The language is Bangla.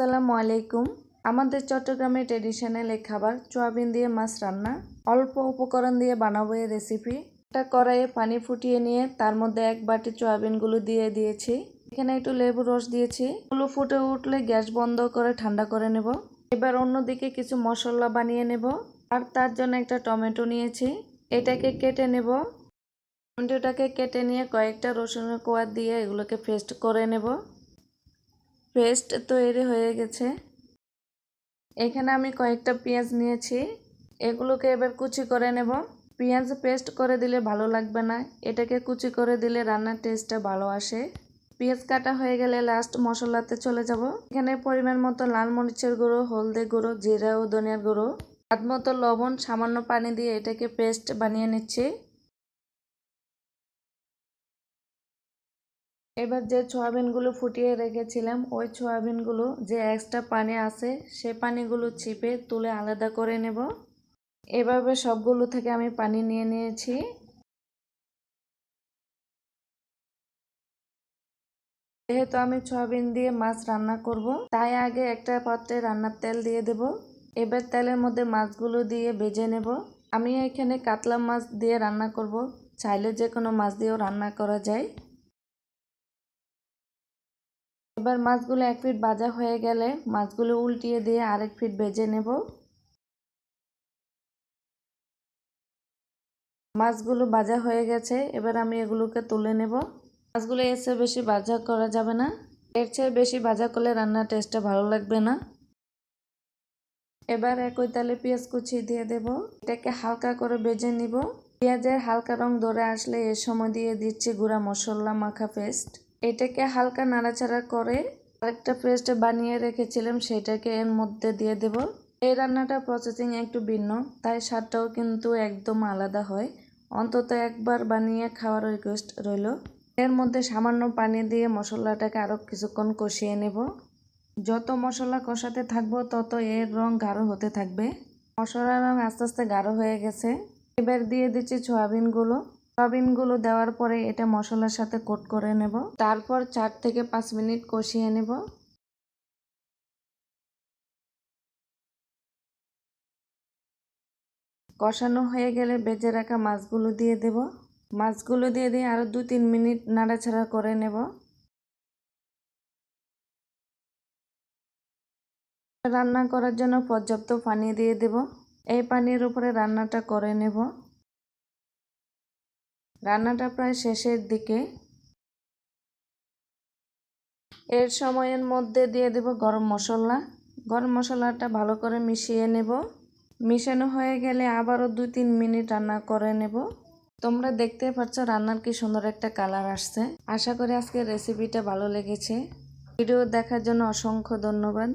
আসসালামু আলাইকুম। আমাদের চট্টগ্রামের ট্রেডিশনাল এই খাবার, সোয়াবিন দিয়ে মাছ রান্না, অল্প উপকরণ দিয়ে বানাবো এই রেসিপি একটা কড়াইয়ে পানি ফুটিয়ে নিয়ে তার মধ্যে এক বাটি সোয়াবিনগুলো দিয়ে দিয়েছি। এখানে একটু লেবু রস দিয়েছি। গুলো ফুটে উঠলে গ্যাস বন্ধ করে ঠান্ডা করে নেব। এবার অন্যদিকে কিছু মশলা বানিয়ে নেব। আর তার জন্য একটা টমেটো নিয়েছি। এটাকে কেটে নেব। টমেটোটাকে কেটে নিয়ে কয়েকটা রসুনের কোয়া দিয়ে এগুলোকে পেস্ট করে নেব। পেস্ট তৈরি হয়ে গেছে। এখানে আমি কয়েকটা পেঁয়াজ নিয়েছি। এগুলোকে এবার কুচি করে নেব। পেঁয়াজ পেস্ট করে দিলে ভালো লাগবে না। এটাকে কুচি করে দিলে রান্নার টেস্টটা ভালো আসে। পেঁয়াজ কাটা হয়ে গেলে লাস্ট মশলাতে চলে যাব। এখানে পরিমাণ মতো লাল মরিচের গুঁড়ো, হলদে গুঁড়ো, জিরা ও ধনিয়ার গুঁড়ো। হাত মতো লবণ, সামান্য পানি দিয়ে এটাকে পেস্ট বানিয়ে নিচ্ছি। এবার যে সয়াবিনগুলো ফুটিয়ে রেখেছিলাম, ওই সয়াবিনগুলো যে এক্সট্রা পানি আছে, সে পানিগুলো চিপে তুলে আলাদা করে নেব। এভাবে সবগুলো থেকে আমি পানি নিয়ে নিয়েছি। যেহেতু আমি সয়াবিন দিয়ে মাছ রান্না করব, তাই আগে একটা পাত্রে রান্নার তেল দিয়ে দেব। এবার তেলের মধ্যে মাছগুলো দিয়ে ভেজে নেব। আমি এখানে কাতলা মাছ দিয়ে রান্না করব। চাইলে যে কোনো মাছ দিয়েও রান্না করা যায়। এবার মাছগুলো এক ফিট ভাজা হয়ে গেলে মাছগুলো উল্টিয়ে দিয়ে আরেক ফিট ভেজে নেব। মাছগুলো ভাজা হয়ে গেছে, এবার আমি এগুলোকে তুলে নেব। মাছগুলো এর চেয়ে বেশি ভাজা করা যাবে না। এর চেয়ে বেশি ভাজা করলে রান্নার টেস্টটা ভালো লাগবে না। এবার একই তালে পেঁয়াজ কুচি দিয়ে দেব। এটাকে হালকা করে ভেজে নিব। পেঁয়াজের হালকা রং ধরে আসলে এর সময় দিয়ে দিচ্ছি গুঁড়া মশলা, মাখা পেস্ট। এটাকে হালকা নাড়াচাড়া করে আরেকটা পেস্ট বানিয়ে রেখেছিলাম, সেটাকে এর মধ্যে দিয়ে দেব। এই রান্নাটা প্রসেসিং একটু ভিন্ন, তাই স্বাদটাও কিন্তু একদম আলাদা হয়। অন্তত একবার বানিয়ে খাওয়ার রিকোয়েস্ট রইল। এর মধ্যে সামান্য পানি দিয়ে মশলাটাকে আরও কিছুক্ষণ কষিয়ে নেব। যত মশলা কষাতে থাকব, তত এর রং গাঢ় হতে থাকবে। মশলার রং আস্তে আস্তে গাঢ় হয়ে গেছে। এবার দিয়ে দিচ্ছি সয়াবিনগুলো সয়াবিনগুলো দেওয়ার পরে এটা মশলার সাথে কোট করে নেব। তারপর চার থেকে পাঁচ মিনিট কষিয়ে নেব। কষানো হয়ে গেলে বেজে রাখা মাছগুলো দিয়ে দেব। মাছগুলো দিয়ে দিয়ে আরও দু তিন মিনিট নাড়াচাড়া করে নেব। রান্না করার জন্য পর্যাপ্ত পানি দিয়ে দেব। এই পানির উপরে রান্নাটা করে নেব। রান্নাটা প্রায় শেষের দিকে। এর সময়ের মধ্যে দিয়ে দেব গরম মশলা। গরম মশলাটা ভালো করে মিশিয়ে নেব। মিশানো হয়ে গেলে আবারও দুই তিন মিনিট রান্না করে নেব। তোমরা দেখতে পাচ্ছ রান্নার কি সুন্দর একটা কালার আসছে। আশা করি আজকের রেসিপিটা ভালো লেগেছে। ভিডিও দেখার জন্য অসংখ্য ধন্যবাদ।